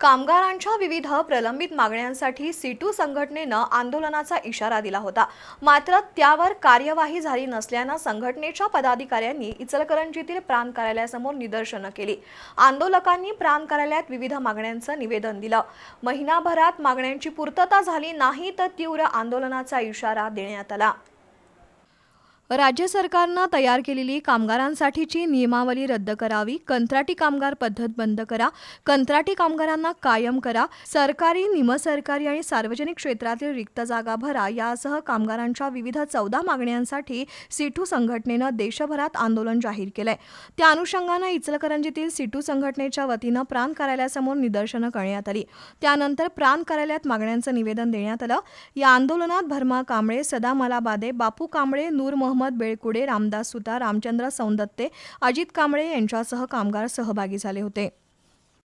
कामगारांच्या विविध प्रलंबित मागण्यांसाठी सीटू संघटनेनं आंदोलनाचा इशारा दिला होता. मात्र त्यावर कार्यवाही झाली नसल्यानं संघटनेच्या पदाधिकाऱ्यांनी इचलकरंजीतील प्रांत कार्यालयासमोर निदर्शनं केली. आंदोलकांनी प्रांत कार्यालयात विविध मागण्यांचं निवेदन दिलं. महिनाभरात मागण्यांची पूर्तता झाली नाही तर तीव्र आंदोलनाचा इशारा देण्यात आला. राज्य सरकारनं तयार केलेली कामगारांसाठीची नियमावली रद्द करावी कंत्राटी कामगार पद्धत बंद करा कंत्राटी कामगारांना कायम करा सरकारी निमसरकारी आणि सार्वजनिक क्षेत्रातील रिक्त जागा भरा यासह कामगारांच्या विविध चौदा मागण्यांसाठी सिटू संघटनेनं देशभरात आंदोलन जाहीर केलंय. त्या अनुषंगानं इचलकरंजीतील सिटू संघटनेच्या वतीनं प्राण कार्यालयासमोर निदर्शनं करण्यात आली. त्यानंतर प्राण कार्यालयात मागण्यांचं निवेदन देण्यात आलं. या आंदोलनात भरमा कांबळे सदा मलाबादे बापू कांबळे नूर मोहम्मद अहमद बेळकुडे रामदास सुतार रामचंद्र सौंदत्ते अजित कांबळे यांच्यासह कामगार सहभागी झाले होते.